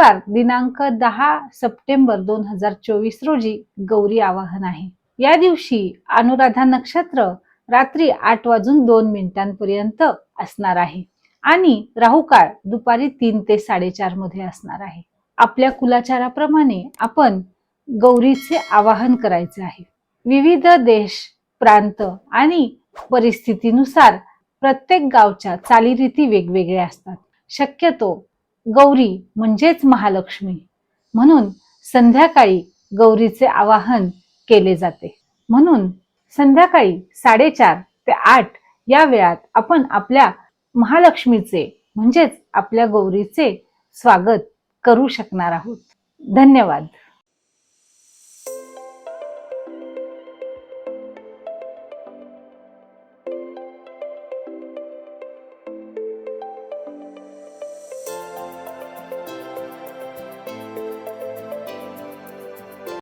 शुक्रवार दिनांक दहा सप्टेंबर दोन हजार चोवीस रोजी गौरी आवाहन आहे. या दिवशी अनुराधा नक्षत्र रात्री आठ वाजून दोन मिनिटांपर्यंत असणार आहे आणि राहू काळ दुपारी तीन ते साडेचारमध्ये असणार आहे. आपल्या कुलाचाराप्रमाणे आपण गौरीचे आवाहन करायचे आहे. विविध देश प्रांत आणि परिस्थितीनुसार प्रत्येक गावच्या चालीरीती वेगवेगळ्या असतात. शक्यतो गौरी म्हणजेच महालक्ष्मी. म्हणून संध्याकाळी गौरीचे आवाहन केले जाते. म्हणून संध्याकाळी साडेचार ते आठ या वेळात आपण आपल्या महालक्ष्मीचे म्हणजेच आपल्या गौरीचे स्वागत करू शकणार आहोत. धन्यवाद.